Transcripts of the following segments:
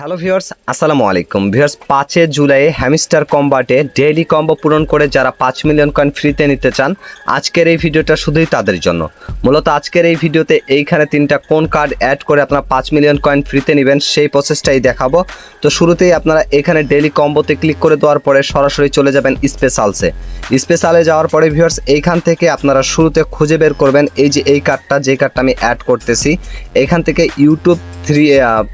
Hello viewers আসসালামু আলাইকুম viewers পাঁচে জুলাই হ্যামিস্টার কম্বাটে ডেইলি কম্বো পূরণ করে যারা পাঁচ মিলিয়ন কয়েন ফ্রিতে নিতে চান, আজকের এই ভিডিওটা শুধুই তাদের জন্য। মূলত আজকের এই ভিডিওতে এইখানে তিনটা কোন কার্ড অ্যাড করে আপনারা পাঁচ মিলিয়ন কয়েন ফ্রিতে নেবেন, সেই প্রসেসটাই দেখাবো। তো শুরুতেই আপনারা এখানে ডেইলি কম্বোতে ক্লিক করে দেওয়ার পরে সরাসরি চলে যাবেন স্পেশালসে স্পেশালে যাওয়ার পরে ভিউয়ার্স এইখান থেকে আপনারা শুরুতে খুঁজে বের করবেন এই যে এই কার্ডটা যে কার্ডটা আমি অ্যাড করতেছি। এখান থেকে ইউটিউব থ্রি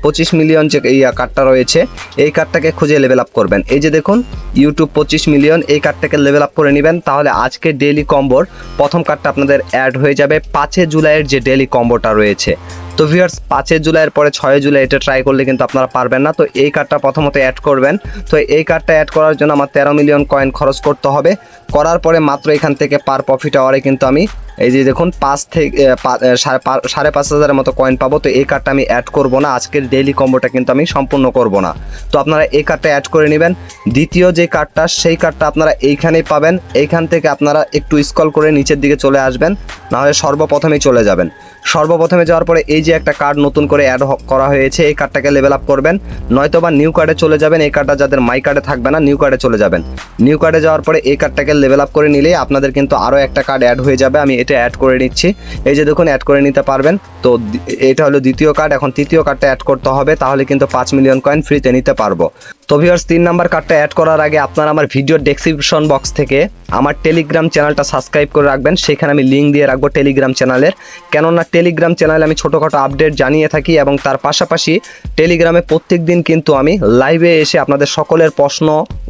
পঁচিশ মিলিয়ন যে কার্ডটা রয়েছে, এই কার্ডটাকে খুঁজে লেভেল আপ করবেন। এই যে দেখুন ইউটিউব পঁচিশ মিলিয়ন এই কার্ডটাকে লেভেল আপ করে নেবেন। তাহলে আজকে ডেইলি কম্বোর প্রথম কার্ডটা আপনাদের অ্যাড হয়ে যাবে পাঁচে জুলাইয়ের যে ডেইলি কম্বোটা রয়েছে। তো ভিউয়ার্স পাঁচে জুলাইয়ের পরে ছয় জুলাই এটা ট্রাই করলে কিন্তু আপনারা পারবেন না। তো এই কার্ডটা প্রথমত অ্যাড করবেন। তো এই কার্ডটা অ্যাড করার জন্য আমার তেরো মিলিয়ন কয়েন খরচ করতে হবে। করার পরে মাত্র এখান থেকে পার প্রফিট আওয়ারে কিন্তু আমি এই যে দেখুন পাঁচ থেকে সাড়ে পাঁচ হাজারের মতো কয়েন পাবো। তো এই কার্ডটা আমি অ্যাড করব না। আজকের ডেইলি কম্বোটা কিন্তু আমি সম্পূর্ণ করব না। তো আপনারা এই কার্ডটা অ্যাড করে নেবেন। দ্বিতীয় যে কার্ডটা সেই কার্ডটা আপনারা এইখানেই পাবেন। এইখান থেকে আপনারা একটু স্কল করে নিচের দিকে চলে আসবেন। নাহলে সর্বপ্রথমেই চলে যাবেন। সর্বপ্রথমে যাওয়ার পরে এই যে একটা কার্ড নতুন করে অ্যাড করা হয়েছে, এই কার্ডটাকে লেভেল আপ করবেন। নয়তো বা নিউ কার্ডে চলে যাবেন। এই কার্ডটা যাদের মাই কার্ডে থাকবে না নিউ কার্ডে চলে যাবেন। নিউ কার্ডে যাওয়ার পরে এই কার্ডটাকে লেভেল আপ করে নিলেই আপনাদের কিন্তু আরও একটা কার্ড অ্যাড হয়ে যাবে। আমি এটা অ্যাড করে নিচ্ছি। এই যে দেখুন অ্যাড করে নিতে পারবেন। তো এটা হলো দ্বিতীয় কার্ড এখন তৃতীয় কার্ডটা অ্যাড করতে হবে, তাহলে কিন্তু পাঁচ মিলিয়ন কয়েন ফ্রিতে নিতে পারব। তো ভিউয়ার্স তিন নাম্বার কার্ডটা অ্যাড করার আগে আপনারা আমার ভিডিও ডেসক্রিপশন বক্স থেকে আমার টেলিগ্রাম চ্যানেলটা সাবস্ক্রাইব করে রাখবেন। সেখানে আমি লিঙ্ক দিয়ে রাখব টেলিগ্রাম চ্যানেলের কেননা টেলিগ্রাম চ্যানেলে আমি ছোটোখাটো আপডেট জানিয়ে থাকি এবং তার পাশাপাশি টেলিগ্রামে প্রত্যেক দিন কিন্তু আমি লাইভে এসে আপনাদের সকলের প্রশ্ন,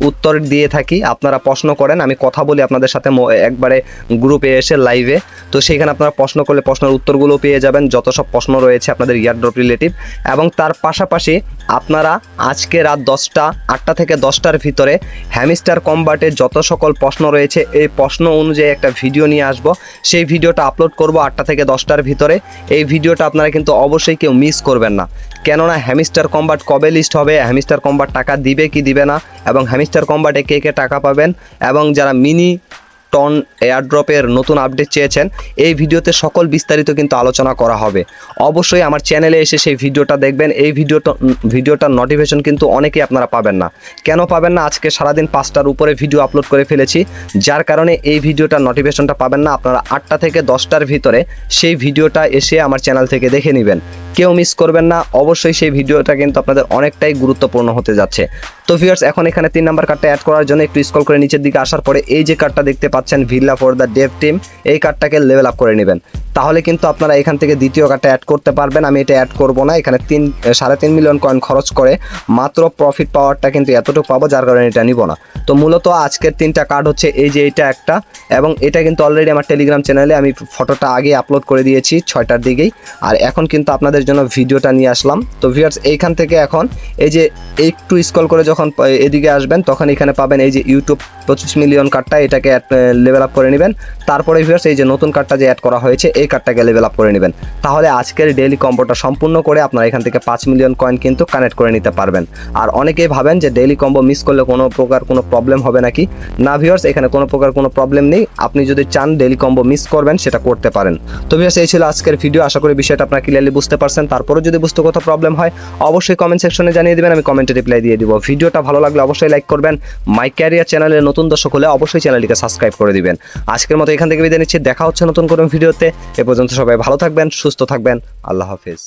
উত্তর দিয়ে থাকি। আপনারা প্রশ্ন করেন, আমি কথা বলি আপনাদের সাথে একবারে গ্রুপে এসে লাইভে তো সেইখানে আপনারা প্রশ্ন করলে প্রশ্নের উত্তরগুলো পেয়ে যাবেন, যত সব প্রশ্ন রয়েছে আপনাদের ইয়ারড্রপ রিলেটিভ এবং তার পাশাপাশি আপনারা আজকে রাত দশটা, আটটা থেকে দশটার ভিতরে হ্যামিস্টার কম্বাটে যত সকল প্রশ্ন রয়েছে, এই প্রশ্ন অনুযায়ী একটা ভিডিও নিয়ে আসব। সেই ভিডিওটা আপলোড করব আটটা থেকে দশটার ভিতরে। এই ভিডিওটা আপনারা কিন্তু অবশ্যই কেউ মিস করবেন না। কেননা হ্যামিস্টার কম্বাট কবে লিস্ট হবে, হ্যামিস্টার কম্বাট টাকা দিবে কি দিবে না, এবং হ্যামিস্টার কম্বাটে কে কে টাকা পাবেন, এবং যারা মিনি টন এয়ারড্রপের নতুন আপডেট চেয়েছেন, এই ভিডিওতে সকল বিস্তারিত কিন্তু আলোচনা করা হবে। অবশ্যই আমার চ্যানেলে এসে সেই ভিডিওটা দেখবেন, এই ভিডিওটা ভিডিওটার নোটিফিকেশন কিন্তু অনেকেই আপনারা পাবেন না। কেন পাবেন না? আজকে সারাদিন পাঁচটার উপরে ভিডিও আপলোড করে ফেলেছি, যার কারণে এই ভিডিওটার নোটিফিকেশনটা পাবেন না, আপনারা আটটা থেকে দশটার ভিতরে সেই ভিডিওটা এসে আমার চ্যানেল থেকে দেখে নেবেন। কেউ মিস করবেন না। অবশ্যই সেই ভিডিওটা কিন্তু আপনাদের অনেকটাই গুরুত্বপূর্ণ হতে যাচ্ছে। তো ভিউয়ার্স এখন এখানে তিন নাম্বার কার্ডটা অ্যাড করার জন্য একটু স্ক্রল করে নিচের দিকে আসার পরে এই যে কার্ডটা দেখতে পাচ্ছেন villa for the dev team এই কার্ডটাকে লেভেল আপ করে নেবেন। তাহলে কিন্তু আপনারা এখান থেকে দ্বিতীয় কার্ডটা অ্যাড করতে পারবেন। আমি এটা অ্যাড করব না। এখানে তিন সাড়ে তিন মিলিয়ন কয়েন খরচ করে মাত্র প্রফিট পাওয়ারটা কিন্তু এতটুকু পাবো, যার কারণে এটা নিব না। তো মূলত আজকের তিনটা কার্ড হচ্ছে এই যে এটা একটা এবং এটা কিন্তু অলরেডি আমার টেলিগ্রাম চ্যানেলে আমি ফটোটা আগে আপলোড করে দিয়েছি, ছয়টার দিকেই। আর এখন কিন্তু আপনাদের জন্য ভিডিওটা নিয়ে আসলাম। তো ভিউয়ার্স, এইখান থেকে এখন এই যে একটু স্ক্রল করে যখন এদিকে আসবেন, তখন এখানে পাবেন এই যে ইউটিউব পঁচিশ মিলিয়ন কার্ডটা এটাকে লেভেল আপ করে নেবেন। তারপরে ভিউয়ার্স, এই যে নতুন কার্ডটা যে অ্যাড করা হয়েছে, এই কার্ডটাকে লেভেল আপ করে নেবেন। তাহলে আজকের ডেইলি কম্বোটা সম্পূর্ণ করে আপনারা এখান থেকে পাঁচ মিলিয়ন কয়েন কিন্তু কানেক্ট করে নিতে পারবেন। আর অনেকেই ভাবেন যে ডেইলি কম্বো মিস করলে কোনো প্রকার কোনো প্রবলেম হবে নাকি? না ভিউয়ার্স, এখানে কোনো প্রকার কোনো প্রবলেম নেই। আপনি যদি চান ডেইলি কম্বো মিস করবেন, সেটা করতে পারেন। তো ভিউয়ার্স, এই ছিল আজকের ভিডিও আশা করি বিষয়টা আপনারা ক্লিয়ারলি বুঝতে পারছেন। তারপরে যদি বুঝতে কোথাও প্রবলেম হয়, অবশ্যই কমেন্ট সেকশনে জানিয়ে দেবেন, আমি কমেন্টে রিপ্লাই দিয়ে দিব। ভিডিওটা ভালো লাগলে অবশ্যই লাইক করবেন। মাই ক্যারিয়ার চ্যানেলের নতুন দর্শক হলে অবশ্যই চ্যানেলটিকে সাবস্ক্রাইব করে দিবেন। আজকের মতো এখান থেকে বিদায় নিচ্ছি, দেখা হচ্ছে নতুন কোনো ভিডিওতে। এ পর্যন্ত সবাই ভালো থাকবেন, সুস্থ থাকবেন। আল্লাহ হাফিজ।